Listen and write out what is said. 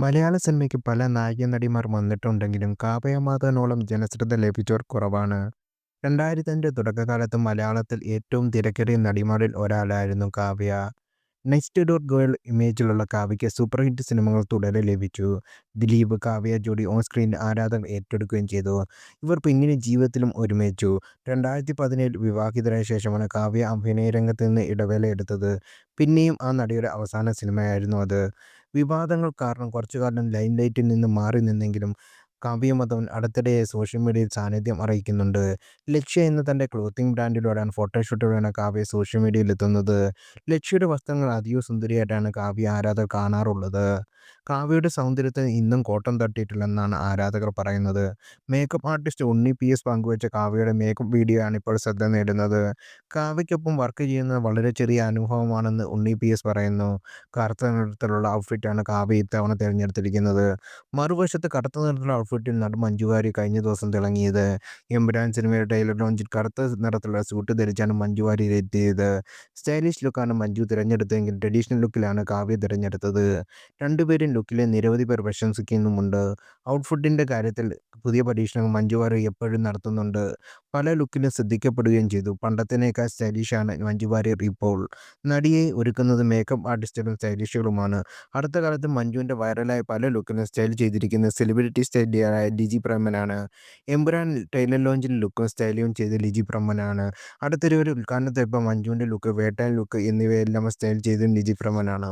മലയാള സിനിമയ്ക്ക് പല നായിക നടിമാർ വന്നിട്ടുണ്ടെങ്കിലും കാവ്യ മാധവനോളം ജനശ്രദ്ധ ലഭിച്ചവർ കുറവാണ്. രണ്ടായിരത്തിന്റെ തുടക്കകാലത്ത് മലയാളത്തിൽ ഏറ്റവും തിരക്കേറിയ നടിമാരിൽ ഒരാളായിരുന്നു കാവ്യ. നെക്സ്റ്റ് ഡോർ ഗേൾ ഇമേജിലുള്ള കാവ്യയ്ക്ക് സൂപ്പർ ഹിറ്റ് സിനിമകൾ തുടരെ ലഭിച്ചു. ദിലീപ്, കാവ്യ ജോഡി ഓൺ സ്ക്രീൻ ആരാധകർ ഏറ്റെടുക്കുകയും ചെയ്തു. ഇവർ പിന്നീട് ജീവിതത്തിലും ഒരുമിച്ചു. രണ്ടായിരത്തി പതിനേഴിൽ വിവാഹിതരായ ശേഷമാണ് കാവ്യ അഭിനയ രംഗത്ത് നിന്ന് ഇടവേള എടുത്തത്. പിന്നെയും ആ നടിയുടെ അവസാന സിനിമയായിരുന്നു അത്. വിവാദങ്ങൾ കാരണം കുറച്ചു കാലം ലൈംലൈറ്റിൽ നിന്ന് മാറി നിന്നെങ്കിലും കാവ്യ മാധവൻ അടുത്തിടെ സോഷ്യൽ മീഡിയയിൽ സാന്നിധ്യം അറിയിക്കുന്നുണ്ട്. ലക്ഷ്യ എന്ന തന്റെ ക്ലോത്തിങ് ബ്രാൻഡിലൂടെയാണ് ഫോട്ടോഷൂട്ടിലൂടെയാണ് കാവ്യ സോഷ്യൽ മീഡിയയിൽ എത്തുന്നത് ലക്ഷ്യയുടെ വസ്ത്രങ്ങൾ അതീവ സുന്ദരിയായിട്ടാണ് കാവ്യ ആരാധകർ കാണാറുള്ളത്. കാവ്യയുടെ സൗന്ദര്യത്തിന് ഇന്നും കോട്ടം തട്ടിയിട്ടില്ലെന്നാണ് ആരാധകർ പറയുന്നത്. Makeup artist Unni P. S പങ്കുവച്ച കാവ്യയുടെ മേക്കപ്പ് വീഡിയോ ആണ് ഇപ്പോൾ ശ്രദ്ധ നേടുന്നത്. കാവ്യയ്ക്കൊപ്പം വർക്ക് ചെയ്യുന്നത് വളരെ ചെറിയ അനുഭവമാണെന്ന് ഉണ്ണി പി. എസ് പറയുന്നു. കറുത്ത നിറത്തിലുള്ള ഔട്ട്ഫിറ്റാണ് കാവ്യ ഇത്തവണ തിരഞ്ഞെടുത്തിരിക്കുന്നത്. മറുവശത്ത് കറുത്ത നിറത്തിലുള്ള ഔട്ട്ഫിറ്റിൽ നടൻ മഞ്ജു വാര്യർ കഴിഞ്ഞ ദിവസം തിളങ്ങിയത്. എമ്പുരാൻ സിനിമയുടെ ട്രെയിലർ ലോഞ്ചിൽ കറുത്ത നിറത്തിലുള്ള സ്യൂട്ട് ധരിച്ചാണ് മഞ്ജു വാര്യർ എത്തിയത്. സ്റ്റൈലിഷ് ലുക്കാണ് മഞ്ജു തിരഞ്ഞെടുത്തതെങ്കിൽ ട്രഡീഷണൽ ലുക്കിലാണ് കാവ്യ തിരഞ്ഞെടുത്തത്. രണ്ടുപേരും ലുക്കിലെ നിരവധി പേർ പ്രശംസിക്കുന്നുമുണ്ട്. ഔട്ട്ഫിറ്റിന്റെ കാര്യത്തിൽ പുതിയ പരീക്ഷണങ്ങൾ മഞ്ജു വാര്യർ എപ്പോഴും നടത്തുന്നുണ്ട്. പല ലുക്കിലും ശ്രദ്ധിക്കപ്പെടുകയും ചെയ്തു. പണ്ടത്തിനേക്കാൾ സ്റ്റൈലിഷാണ് മഞ്ജു വാര്യർ ഇപ്പോൾ. നടിയെ ഒരുക്കുന്നത് മേക്കപ്പ് ആർട്ടിസ്റ്റുകളും സ്റ്റൈലിഷുകളുമാണ് അടുത്ത കാലത്ത് മഞ്ജുവിന്റെ വൈറലായ പല ലുക്കിലും സ്റ്റൈൽ ചെയ്തിരിക്കുന്ന സെലിബ്രിറ്റി സ്റ്റൈലിയായ ലിജി ബ്രഹ്മനാണ് എംബുരാൻ ട്രെയിലർ ലോഞ്ചിൽ ലുക്കും സ്റ്റൈലും ചെയ്ത ലിജി ബ്രഹ്മനാണ് അടുത്തൊരു ഒരു ഉദ്ഘാടനത്തിനെത്തിയപ്പോൾ മഞ്ജുവിന്റെ ലുക്ക്, വേട്ടാൻ ലുക്ക് എന്നിവയെല്ലാം സ്റ്റൈൽ ചെയ്തും ലിജി പ്രേമനാണ്.